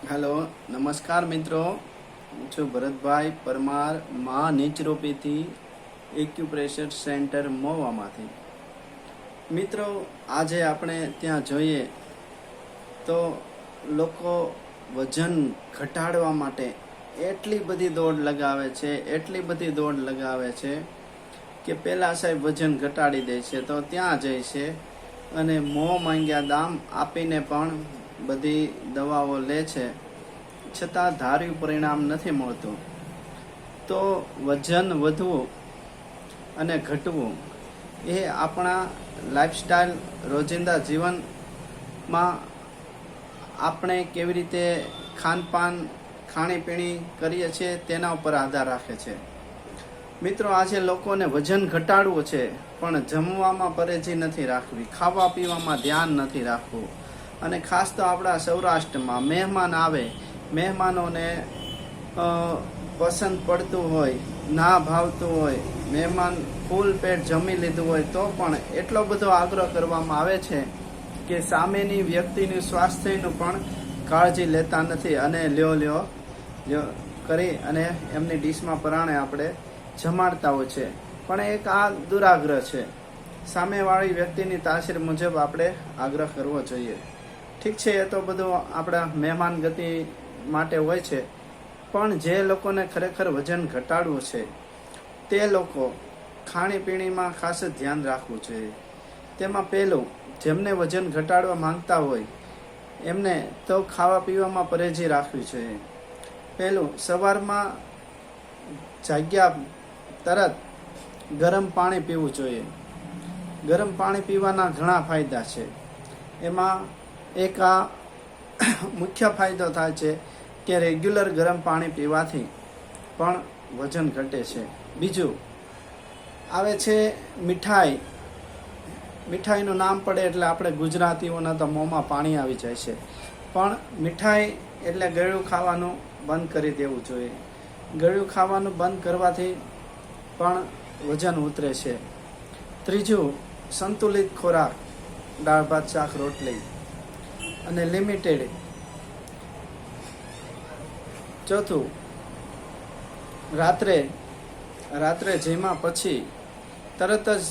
Hello, નમસ્કાર મિત્રો. હું છું ભરતભાઈ પરમાર, મા નેચરોપેથી એક્યુપ્રેશર સેન્ટર મોવામાંથી મિત્રો, આજે આપણે ત્યાં જોઈએ તો લોકો વજન ઘટાડવા માટે એટલી બધી દોડ લગાવે છે, એટલી બધી દોડ લગાવે છે કે પેલા સાહેબ વજન ઘટાડી દે છે તો ત્યાં જાય છે અને મોં માંગ્યા દામ આપીને પણ બધી દવાઓ લે છે, છતાં ધાર્યું પરિણામ નથી મળતું. તો વજન વધવું અને ઘટવું એ આપણા લાઈફસ્ટાઈલ રોજિંદા જીવનમાં આપણે કેવી રીતે ખાનપાન, ખાણીપીણી કરીએ છીએ તેના ઉપર આધાર રાખે છે. મિત્રો, આજે લોકોને વજન ઘટાડવું છે, પણ જમવામાં પરેજી નથી રાખવી ખાવા પીવામાં ધ્યાન નથી રાખવું. અને ખાસ તો આપણા સૌરાષ્ટ્રમાં મહેમાન આવે, મહેમાનોને પસંદ પડતું હોય, ના ભાવતું હોય, મહેમાન ફૂલ પેટ જમી લીધું હોય, તો પણ એટલો બધો આગ્રહ કરવામાં આવે છે કે સામેની વ્યક્તિનું સ્વાસ્થ્યનું પણ કાળજી લેતા નથી અને લ્યો લ્યો, કરી અને એમની ડીશમાં પરાણે આપણે જમાડતા હોય છે. પણ એક આ દુરાગ્રહ છે. સામેવાળી વ્યક્તિની તાસીર મુજબ આપણે આગ્રહ કરવો જોઈએ. ઠીક છે, એ તો બધું આપણા મહેમાન ગતિ માટે હોય છે. પણ જે લોકોને ખરેખર વજન ઘટાડવું છે, તે લોકો ખાણીપીણીમાં ખાસ ધ્યાન રાખવું જોઈએ. તેમાં પહેલું જેમને વજન ઘટાડવા માંગતા હોય, એમને તો ખાવા પીવામાં પરેજી રાખવી જોઈએ. પહેલું સવારમાં જાગ્યા તરત ગરમ પાણી પીવું જોઈએ. ગરમ પાણી પીવાના ઘણા ફાયદા છે. એમાં એક આ મુખ્ય ફાયદો થાય છે કે રેગ્યુલર ગરમ પાણી પીવાથી પણ વજન ઘટે છે. બીજું, આવે છે મીઠાઈ. મીઠાઈનું નામ પડે એટલે આપણે ગુજરાતીઓના તો મોંમાં પાણી આવી જાય છે. પણ મીઠાઈ એટલે ગળ્યું ખાવાનું બંધ કરી દેવું જોઈએ. ગળ્યું ખાવાનું બંધ કરવાથી પણ વજન ઉતરે છે. ત્રીજું, સંતુલિત ખોરાક. દાળ, ભાત, શાક, રોટલી. અને લિમિટેડ ચોથું, રાત્રે રાત્રે જેમાં પછી તરત જ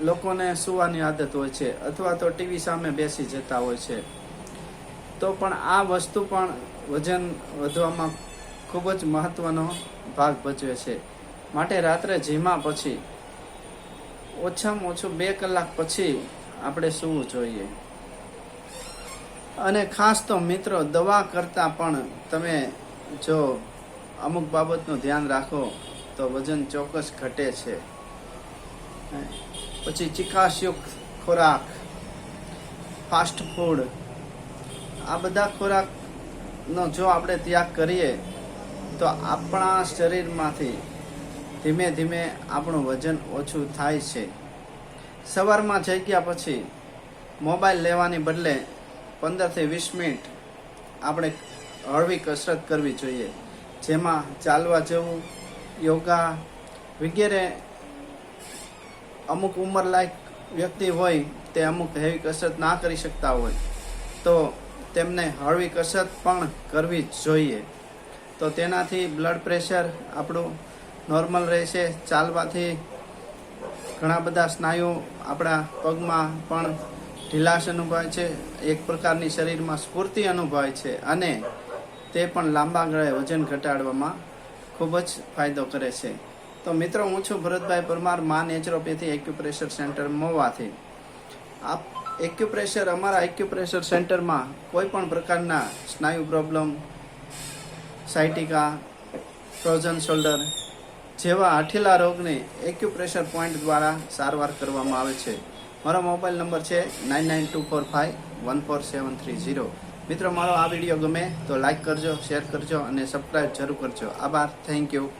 લોકોને સુવાની આદત હોય છે અથવા તો ટીવી સામે બેસી જતા હોય છે. તો પણ આ વસ્તુ પણ વજન વધવામાં ખૂબ જ મહત્વનો ભાગ ભજવે છે. માટે રાત્રે જીમા પછી ઓછામાં ઓછું બે કલાક પછી આપણે સૂવું જોઈએ. અને ખાસ તો મિત્રો, દવા કરતાં પણ તમે જો અમુક બાબતનું ધ્યાન રાખો, તો વજન ચોક્કસ ઘટે છે. પછી ચિકાસયુક્ત ખોરાક, ફાસ્ટ ફૂડ, આ બધા ખોરાકનો જો આપણે ત્યાગ કરીએ, તો આપણા શરીરમાંથી ધીમે ધીમે આપણું વજન ઓછું થાય છે. સવારમાં જઈ ગયા પછી મોબાઈલ લેવાની બદલે પંદરથી વીસ મિનિટ આપણે હળવી કસરત કરવી જોઈએ. જેમાં ચાલવા જવું, યોગા વગેરે અમુક ઉંમરલાયક વ્યક્તિ હોય તે અમુક હેવી કસરત ના કરી શકતા હોય, તો તેમને હળવી કસરત પણ કરવી જ જોઈએ. તો તેનાથી બ્લડ પ્રેશર આપણું નોર્મલ રહેશે. ચાલવાથી ઘણા બધા સ્નાયુ આપણા પગમાં પણ ઢીલાશ અનુભવાય છે, એક પ્રકારની શરીરમાં સ્ફૂર્તિ અનુભવાય છે અને તે પણ લાંબા ગાળે વજન ઘટાડવામાં ખૂબ જ ફાયદો કરે છે. તો મિત્રો, હું છું ભરતભાઈ પરમાર, મા નેચરોપેથી એક્યુપ્રેશર સેન્ટર મોવાથી. આપ એક્યુપ્રેશર અમારા એક્યુપ્રેશર સેન્ટરમાં કોઈ પણ પ્રકારના સ્નાયુ પ્રોબ્લેમ સાયટિકા ફ્રોઝન શોલ્ડર જેવા હઠીલા રોગને એક્યુપ્રેશર પોઈન્ટ દ્વારા સારવાર કરવામાં આવે છે. મારો મોબાઈલ નંબર છે nine nine two four five one four seven three zero. મિત્રો, મારો આ વીડિયો ગમે તો લાઇક કરજો, શેર કરજો અને સબસ્ક્રાઈબ જરૂર કરજો. આભાર, થેન્ક યુ.